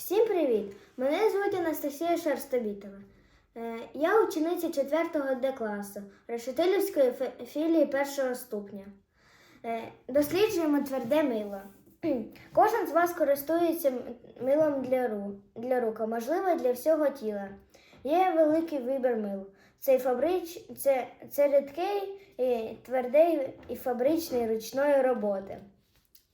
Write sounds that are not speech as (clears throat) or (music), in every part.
Всім привіт! Мене звуть Анастасія Шерстобітова. Е, Я учениця 4 Д класу Решетилівської філії першого ступня. Е, Досліджуємо тверде мило. (clears throat) Кожен з вас користується милом для, ру, для рук, а можливо для всього тіла. Є великий вибір мил. Це, фабрич, це, це рідкий, і твердий і фабричний ручної роботи.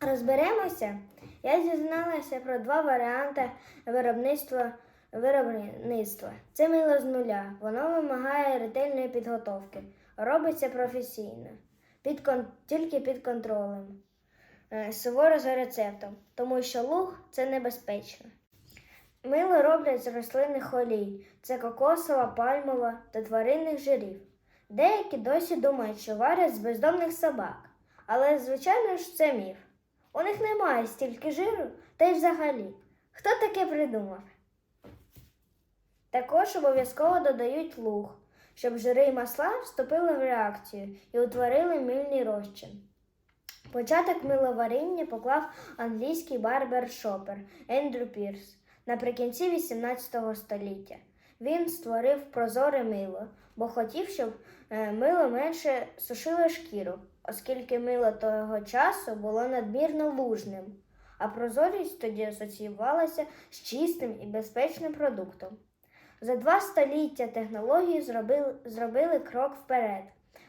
Розберемося. Я дізналася про два варіанти виробництва. Виробництва. Це мило з нуля. Воно вимагає ретельної підготовки. Робиться професійно, під кон... тільки під контролем. Е, Суворо за рецептом, тому що луг це небезпечно. Мило роблять з рослинних олій. Це кокосова, пальмова та тваринних жирів. Деякі досі думають, що варять з бездомних собак. Але, звичайно ж, це міф. У них немає стільки жиру, та й взагалі. Хто таке придумав? Також обов'язково додають луг, щоб жири і масла вступили в реакцію і утворили мильний розчин. Початок миловаріння поклав англійський барбер-шопер Ендрю Пірс наприкінці 18 століття. Він створив прозоре мило, бо хотів, щоб е, мило менше сушило шкіру, оскільки мило того часу було надмірно лужним, а прозорість тоді асоціювалася з чистим і безпечним продуктом. За два століття технології зробили, зробили крок вперед.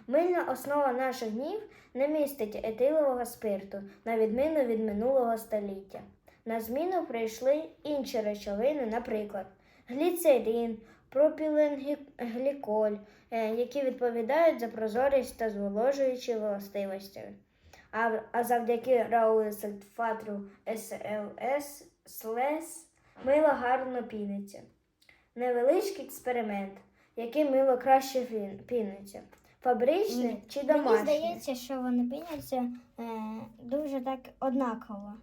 Мильна основа наших днів не містить етилового спирту, на відміну від минулого століття. На зміну прийшли інші речовини, наприклад, гліцерин, пропіленгліколь, е, які відповідають за прозорість та зволожуючі властивості. А, а завдяки раулесульфатру СЛС СЛЕС мило гарно піниться. Невеличкий експеримент, який мило краще пін- піниться. Фабричне чи Мені здається, що вони піняться е, дуже так однаково.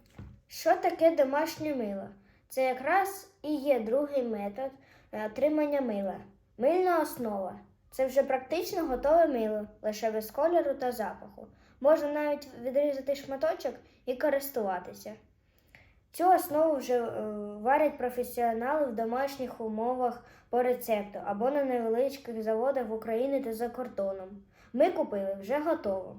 Що таке домашнє мило? Це якраз і є другий метод отримання мила. Мильна основа. Це вже практично готове мило, лише без кольору та запаху. Можна навіть відрізати шматочок і користуватися. Цю основу вже е, варять професіонали в домашніх умовах по рецепту або на невеличких заводах в Україні та за кордоном. Ми купили вже готово.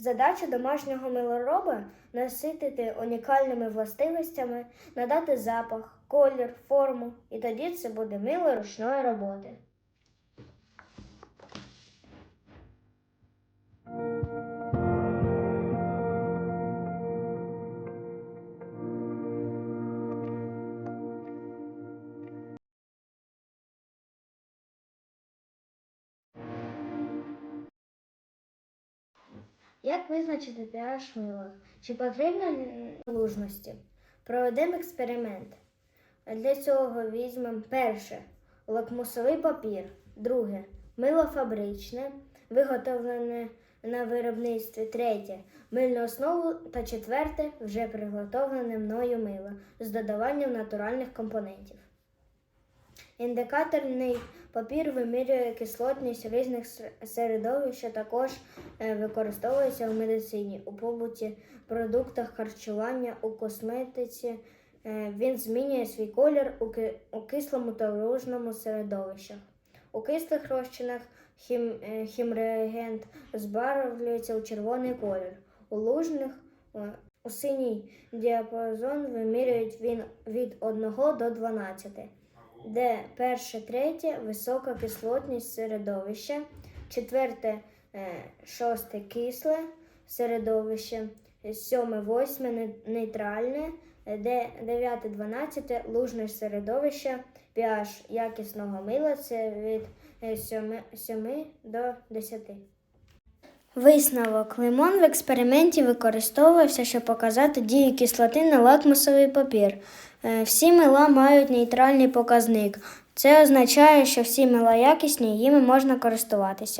Задача домашнього милороба наситити унікальними властивостями, надати запах, колір, форму, і тоді це буде мило ручної роботи. Як визначити pH мила? Чи потрібно лужності? Проведемо експеримент. Для цього візьмемо перше лакмусовий папір, друге мило фабричне, виготовлене на виробництві, третє мильну основу та четверте вже приготовлене мною мило з додаванням натуральних компонентів. Індикаторний папір вимірює кислотність різних середовищ, що також е, використовується в медицині, у побуті, продуктах харчування, у косметиці. Е, Він змінює свій колір у, кислому та лужному середовищах. У кислих розчинах хім, е, хімреагент збарвлюється у червоний колір. У лужних у синій діапазон вимірюють він від 1 до 12 де перше, третє висока кислотність середовища, четверте, е, шосте кисле середовище, сьоме, восьме нейтральне, е, де дев'яте, дванадцяте лужне середовище, pH якісного мила це від е, сьоми, сьоми до десяти. Висновок. Лимон в експерименті використовувався, щоб показати дію кислоти на лакмусовий папір. Е, Всі мила мають нейтральний показник. Це означає, що всі мила якісні їми можна користуватися.